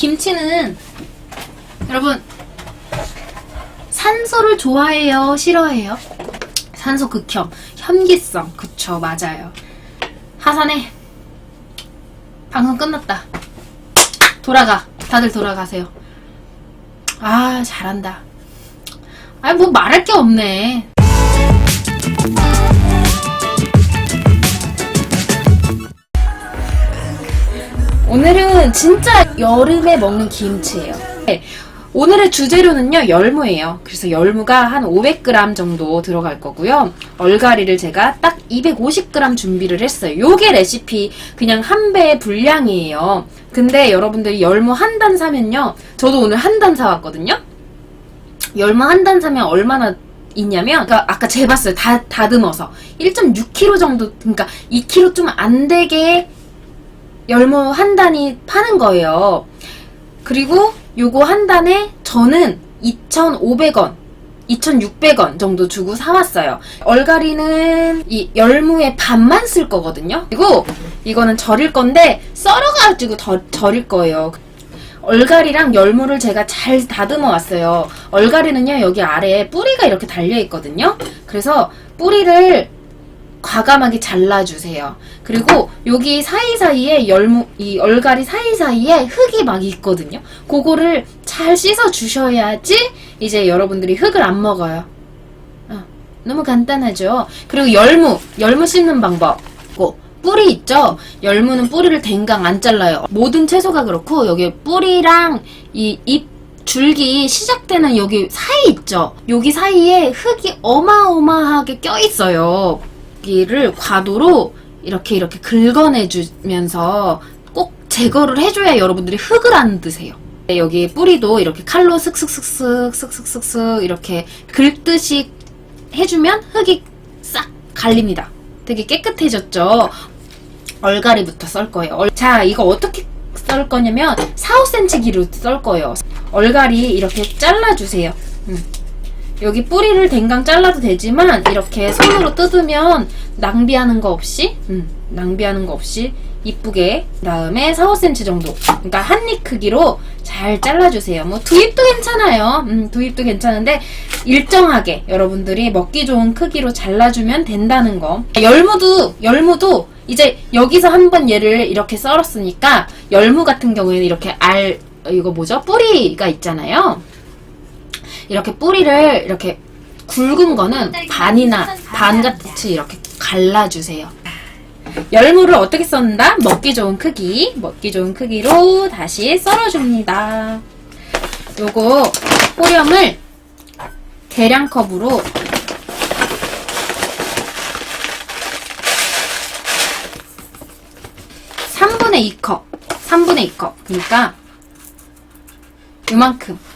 김치는 여러분 산소를 좋아해요? 싫어해요? 산소 극혐, 현기성, 그쵸, 맞아요. 하산해. 방송 끝났다. 돌아가. 다들 돌아가세요. 아, 잘한다. 아니, 뭐 말할 게 없네. 오늘은 진짜 여름에 먹는 김치예요. 네, 오늘의 주재료는요, 열무예요. 그래서 열무가 한 500g 정도 들어갈 거고요. 얼갈이를 제가 딱 250g 준비를 했어요. 요게 레시피 그냥 한 배의 분량이에요. 근데 여러분들이 열무 한 단 사면요. 저도 오늘 한 단 사왔거든요. 열무 한 단 사면 얼마나 있냐면, 그러니까 아까 재봤어요. 다, 다듬어서. 1.6kg 정도, 그러니까 2kg 좀 안 되게 열무 한 단이 파는 거예요. 그리고 요거 한 단에 저는 2,500원, 2,600원 정도 주고 사왔어요. 얼갈이는 이 열무의 반만 쓸 거거든요. 그리고 이거는 절일 건데 썰어가지고 더, 절일 거예요. 얼갈이랑 열무를 제가 잘 다듬어 왔어요. 얼갈이는요, 여기 아래에 뿌리가 이렇게 달려 있거든요. 그래서 뿌리를 과감하게 잘라주세요. 그리고 여기 사이사이에 열무, 이 얼갈이 사이사이에 흙이 막 있거든요. 그거를 잘 씻어 주셔야지 이제 여러분들이 흙을 안 먹어요. 어, 너무 간단하죠? 그리고 열무, 열무 씻는 방법. 고 뿌리 있죠? 열무는 뿌리를 댕강 안 잘라요. 모든 채소가 그렇고 여기 뿌리랑 이 잎 줄기 시작되는 여기 사이 있죠? 여기 사이에 흙이 어마어마하게 껴 있어요. 여기를 과도로 이렇게 이렇게 긁어내주면서 꼭 제거를 해줘야 여러분들이 흙을 안 드세요. 네, 여기 뿌리도 이렇게 칼로 슥슥슥슥 슥슥슥슥 이렇게 긁듯이 해주면 흙이 싹 갈립니다. 되게 깨끗해졌죠. 얼갈이부터 썰 거예요. 얼- 자, 이거 어떻게 썰 거냐면 4, 5cm 기로 썰 거예요. 얼갈이 이렇게 잘라주세요. 음. 여기 뿌리를 댕강 잘라도 되지만 이렇게 손으로 뜯으면 낭비하는 거 없이 음, 낭비하는 거 없이 이쁘게 그다음에 4, 5cm 정도. 그러니까 한 입 크기로 잘 잘라주세요. 뭐 두 입도 괜찮아요. 음, 두 입도 괜찮은데 일정하게 여러분들이 먹기 좋은 크기로 잘라주면 된다는 거. 열무도 열무도 이제 여기서 한번 얘를 이렇게 썰었으니까 열무 같은 경우에는 이렇게 알 이거 뭐죠? 뿌리가 있잖아요 이렇게 뿌리를 이렇게 굵은 거는 반이나 반같이 이렇게 갈라주세요. 열무를 어떻게 썰는다? 먹기 좋은 크기, 먹기 좋은 크기로 다시 썰어줍니다. 요거 호령을 계량컵으로 삼분의 2컵, 3분의 2컵. 그러니까 요만큼.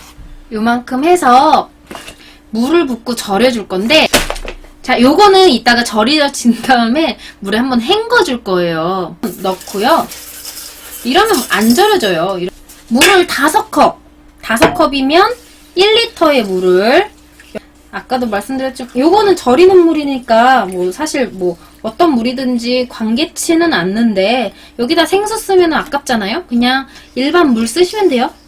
요만큼 해서 물을 붓고 절여줄 건데 자 요거는 이따가 절여진 다음에 물에 한번 헹궈줄 거예요. 넣고요. 이러면 안 절여져요. 물을 다섯 컵. 다섯 컵이면 1리터의 물을. 아까도 말씀드렸죠. 요거는 절이는 물이니까 뭐 사실 뭐 어떤 물이든지 관계치는 않는데 여기다 생수 쓰면 아깝잖아요? 그냥 일반 물 쓰시면 돼요? 음.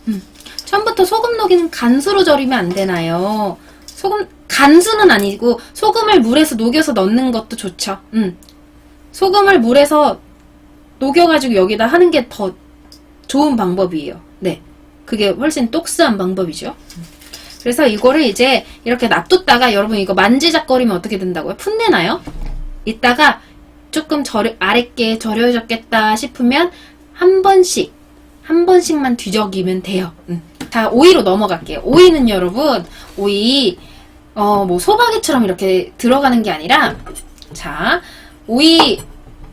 처음부터 소금 녹이는 간수로 절이면 안 되나요? 소금 간수는 아니고 소금을 물에서 녹여서 넣는 것도 좋죠. 음. 소금을 물에서 녹여가지고 여기다 하는 게 더 좋은 방법이에요. 네. 그게 훨씬 똑스한 방법이죠. 음. 그래서 이거를 이제 이렇게 놔뒀다가 여러분 이거 만지작거리면 어떻게 된다고요? 풋내나요? 이따가 조금 절여, 아랫게 절여졌겠다 싶으면 한 번씩 한 번씩만 뒤적이면 돼요. 음. 자, 오이로 넘어갈게요. 오이는 여러분, 오이, 어, 뭐, 소박이처럼 이렇게 들어가는 게 아니라, 자, 오이,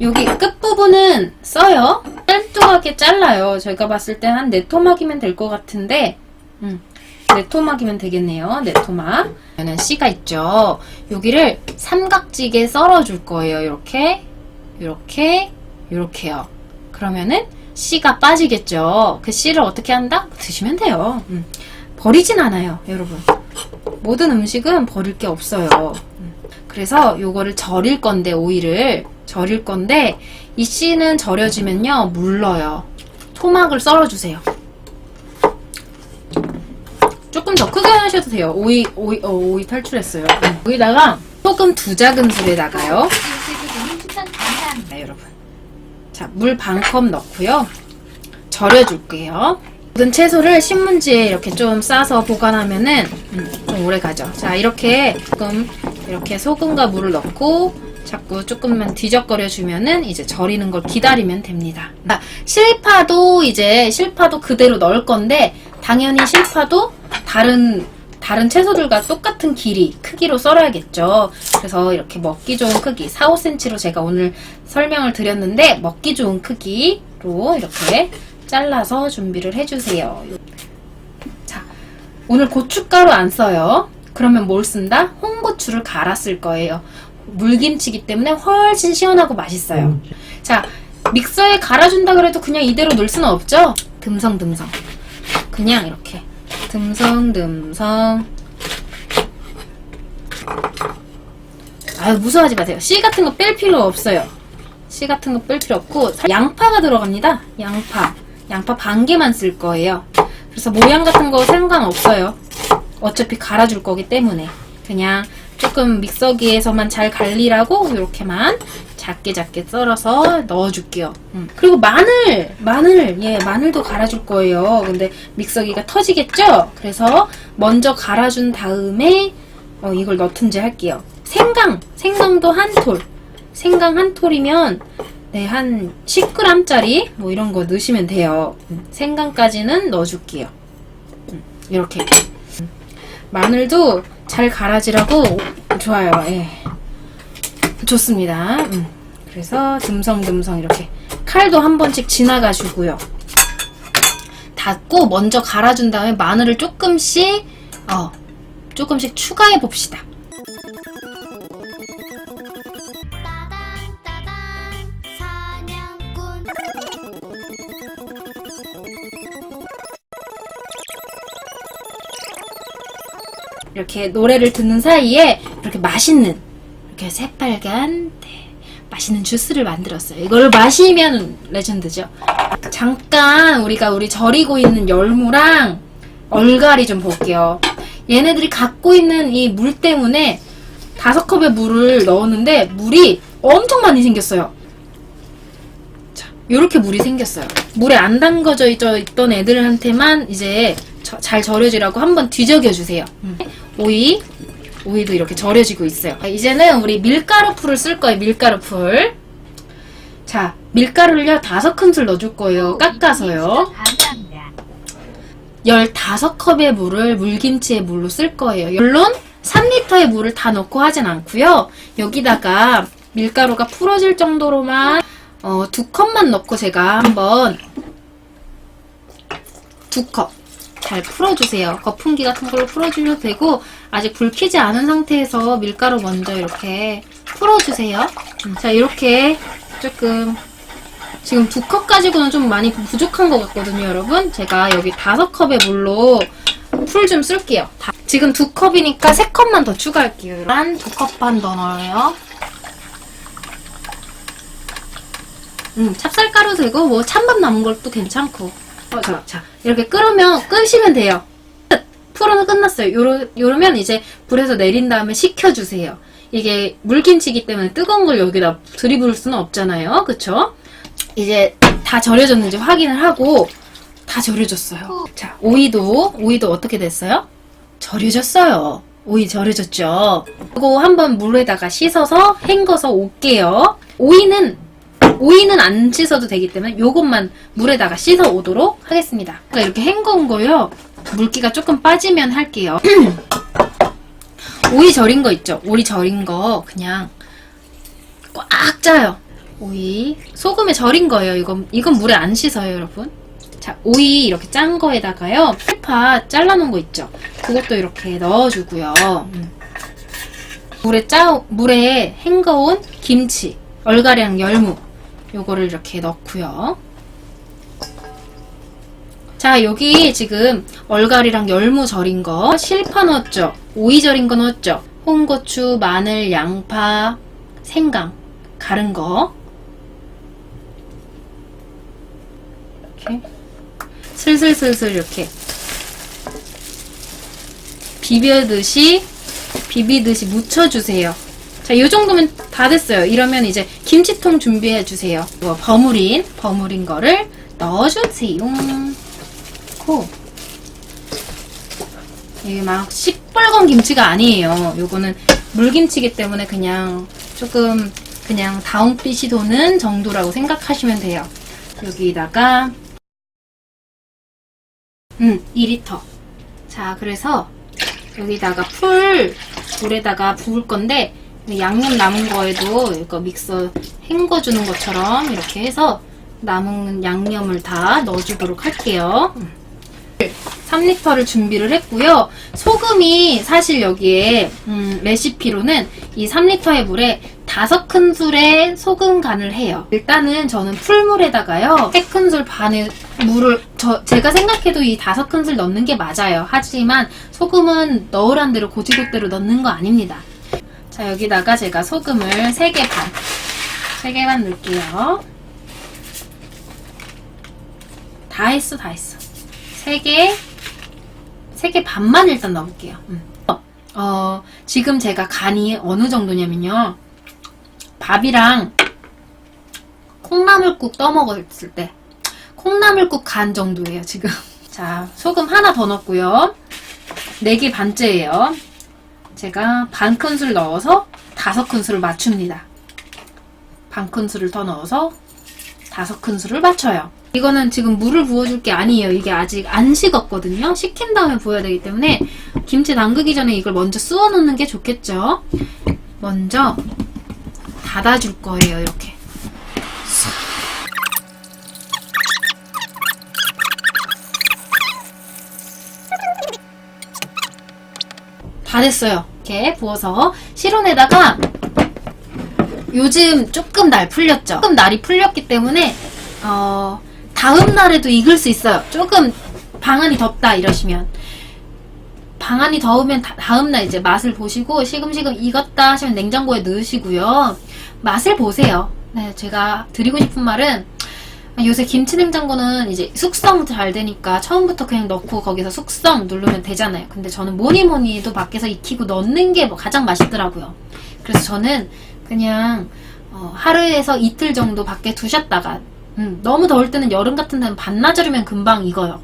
여기 끝부분은 써요. 짤뚱하게 잘라요. 제가 봤을 때 한 네 토막이면 될 것 같은데, 음, 네 토막이면 되겠네요. 네 토막. 그러면 씨가 있죠. 여기를 삼각지게 썰어줄 거예요. 이렇게, 이렇게, 이렇게요. 그러면은, 씨가 빠지겠죠. 그 씨를 어떻게 한다? 드시면 돼요. 음. 버리진 않아요, 여러분. 모든 음식은 버릴 게 없어요. 음. 그래서 요거를 절일 건데, 오이를 절일 건데, 이 씨는 절여지면요, 물러요. 토막을 썰어주세요. 조금 더 크게 하셔도 돼요. 오이, 오이, 어, 오이 탈출했어요. 음. 여기다가 소금 두 추천 감사합니다. 네, 여러분. 자, 물 반 컵 넣고요. 절여줄게요. 모든 채소를 신문지에 이렇게 좀 싸서 보관하면은 음, 좀 오래 가죠. 자, 이렇게 조금 이렇게 소금과 물을 넣고 자꾸 조금만 뒤적거려 주면은 이제 절이는 걸 기다리면 됩니다. 아, 실파도 이제 실파도 그대로 넣을 건데 당연히 실파도 다른 다른 채소들과 똑같은 길이, 크기로 썰어야겠죠. 그래서 이렇게 먹기 좋은 크기, 4, 5cm로 제가 오늘 설명을 드렸는데, 먹기 좋은 크기로 이렇게 잘라서 준비를 해주세요. 자, 오늘 고춧가루 안 써요. 그러면 뭘 쓴다? 홍고추를 쓸 거예요. 물김치기 때문에 훨씬 시원하고 맛있어요. 자, 믹서에 갈아준다 그래도 그냥 이대로 넣을 수는 없죠? 듬성듬성. 그냥 이렇게. 듬성듬성. 아유, 무서워하지 마세요. 씨 같은 거 뺄 필요 없어요. 씨 같은 거 뺄 필요 없고, 사- 양파가 들어갑니다. 양파. 양파 반 개만 쓸 거예요. 그래서 모양 같은 거 상관없어요. 어차피 갈아줄 거기 때문에. 그냥 조금 믹서기에서만 잘 갈리라고 이렇게만 작게 작게 썰어서 넣어줄게요. 음. 그리고 마늘, 마늘, 예, 마늘도 갈아줄 거예요. 근데 믹서기가 터지겠죠? 그래서 먼저 갈아준 다음에 어, 이걸 넣든지 할게요. 생강, 생강도 한 톨. 생강 한 톨이면 네, 한 10g짜리 뭐 이런 거 넣으시면 돼요. 음, 생강까지는 넣어줄게요. 음, 이렇게. 음. 마늘도 잘 갈아지라고 좋아요. 예. 좋습니다. 음. 그래서 듬성듬성 이렇게 칼도 한 번씩 지나가주고요. 닫고 먼저 갈아준 다음에 마늘을 조금씩 어 조금씩 추가해 봅시다. 이렇게 노래를 듣는 사이에 이렇게 맛있는 이렇게 새빨간 네, 맛있는 주스를 만들었어요. 이걸 마시면 레전드죠. 잠깐 우리가 우리 절이고 있는 열무랑 얼갈이 좀 볼게요. 얘네들이 갖고 있는 이 물 때문에 다섯 컵의 물을 넣었는데 물이 엄청 많이 생겼어요. 자, 요렇게 물이 생겼어요. 물에 안 담궈져 있- 있던 애들한테만 이제 저- 잘 절여지라고 한번 뒤적여 주세요. 오이, 오이도 이렇게 절여지고 있어요. 자, 이제는 우리 밀가루 풀을 쓸 거예요. 밀가루 풀. 자, 밀가루를요 다섯 큰술 넣어줄 거예요. 깎아서요. 감사합니다. 15컵의 물을 물김치의 물로 쓸 거예요. 물론 3리터의 물을 다 넣고 하진 않고요. 여기다가 밀가루가 풀어질 정도로만 어, 두 컵만 넣고 제가 한번 두 컵 잘 풀어주세요. 거품기 같은 걸로 풀어주셔도 되고 아직 불 켜지 않은 상태에서 밀가루 먼저 이렇게 풀어주세요. 음, 자 이렇게 조금 지금 두 컵 가지고는 좀 많이 부족한 것 같거든요, 여러분. 제가 여기 다섯 컵의 물로 풀 좀 쓸게요. 다- 지금 두 컵이니까 세 컵만 더 추가할게요. 한 두 컵 반 더 넣어요. 음, 찹쌀가루 되고 뭐 찬밥 남은 것도 괜찮고. 어, 자, 자, 이렇게 끓으면 끄시면 돼요. 끝! 풀어는 끝났어요. 요러, 요러면 이제 불에서 내린 다음에 식혀주세요. 이게 물김치기 때문에 뜨거운 걸 여기다 들이부을 수는 없잖아요. 그쵸? 이제 다 절여졌는지 확인을 하고 다 절여졌어요. 자, 오이도 오이도 어떻게 됐어요? 절여졌어요. 오이 절여졌죠. 이거 한번 물에다가 씻어서 헹궈서 올게요. 오이는 오이는 안 씻어도 되기 때문에 요것만 물에다가 씻어 오도록 하겠습니다. 그러니까 이렇게 헹궈온 거요. 물기가 조금 빠지면 할게요. 오이 절인 거 있죠? 오이 절인 거 그냥 꽉 짜요. 오이 소금에 절인 거예요. 이건 이건 물에 안 씻어요, 여러분. 자, 오이 이렇게 짠 거에다가요. 풀파 잘라놓은 거 있죠? 그것도 이렇게 넣어주고요. 음. 물에 짜 물에 헹궈온 김치, 얼갈이랑 열무 요거를 이렇게 넣고요. 자, 여기 지금 얼갈이랑 열무 절인 거, 실파 넣었죠? 오이 절인 거 넣었죠? 홍고추, 마늘, 양파, 생강, 가른 거. 이렇게. 슬슬슬슬 이렇게. 비벼듯이 비비듯이 묻혀주세요. 자, 이 정도면 다 됐어요. 이러면 이제 김치통 준비해 주세요. 이거 버무린 버무린 거를 넣어주세요. 고. 이게 막 시뻘건 김치가 아니에요. 요거는 물김치기 때문에 그냥 조금 그냥 다운빛이 도는 정도라고 생각하시면 돼요. 여기다가 음, 2리터. 자, 그래서 여기다가 풀 물에다가 부을 건데 양념 남은 거에도 이거 믹서 헹궈 주는 것처럼 이렇게 해서 남은 양념을 다 넣어주도록 할게요. 3리터를 준비를 했고요. 소금이 사실 여기에 음, 레시피로는 이 3리터의 물에 다섯 큰술의 소금 간을 해요. 일단은 저는 풀물에다가요. 세 큰술 반의 물을 저 제가 생각해도 이 다섯 큰술 넣는 게 맞아요. 하지만 소금은 넣으란 대로 고지고대로 넣는 거 아닙니다. 자 여기다가 제가 소금을 3개 반, 3개 반 넣을게요. 다 했어, 다 했어. 3개, 3개 반만 일단 넣어볼게요. 음. 어, 지금 제가 간이 어느 정도냐면요. 밥이랑 콩나물국 떠먹었을 때 콩나물국 간 정도예요, 지금. 자, 소금 하나 더 넣었고요. 4개 반째예요. 제가 반 큰술 넣어서 다섯 큰술을 맞춥니다. 반 큰술을 더 넣어서 다섯 큰술을 맞춰요. 이거는 지금 물을 부어줄 게 아니에요. 이게 아직 안 식었거든요. 식힌 다음에 부어야 되기 때문에 김치 담그기 전에 이걸 먼저 쑤어 놓는 게 좋겠죠. 먼저 닫아줄 거예요. 이렇게. 다 됐어요. 이렇게 부어서 실온에다가 요즘 조금 날 풀렸죠. 조금 날이 풀렸기 때문에 어, 다음 날에도 익을 수 있어요. 조금 방안이 덥다 이러시면 방안이 더우면 다, 음날 이제 맛을 보시고 시금시금 익었다 하시면 냉장고에 넣으시고요. 맛을 보세요. 네, 제가 드리고 싶은 말은 요새 김치 냉장고는 이제 숙성 잘 되니까 처음부터 그냥 넣고 거기서 숙성 누르면 되잖아요. 근데 저는 뭐니 뭐니 해도 밖에서 익히고 넣는 게 뭐 가장 맛있더라고요. 그래서 저는 그냥 어, 하루에서 이틀 정도 밖에 두셨다가 음, 너무 더울 때는 여름 같은 데는 반나절이면 금방 익어요.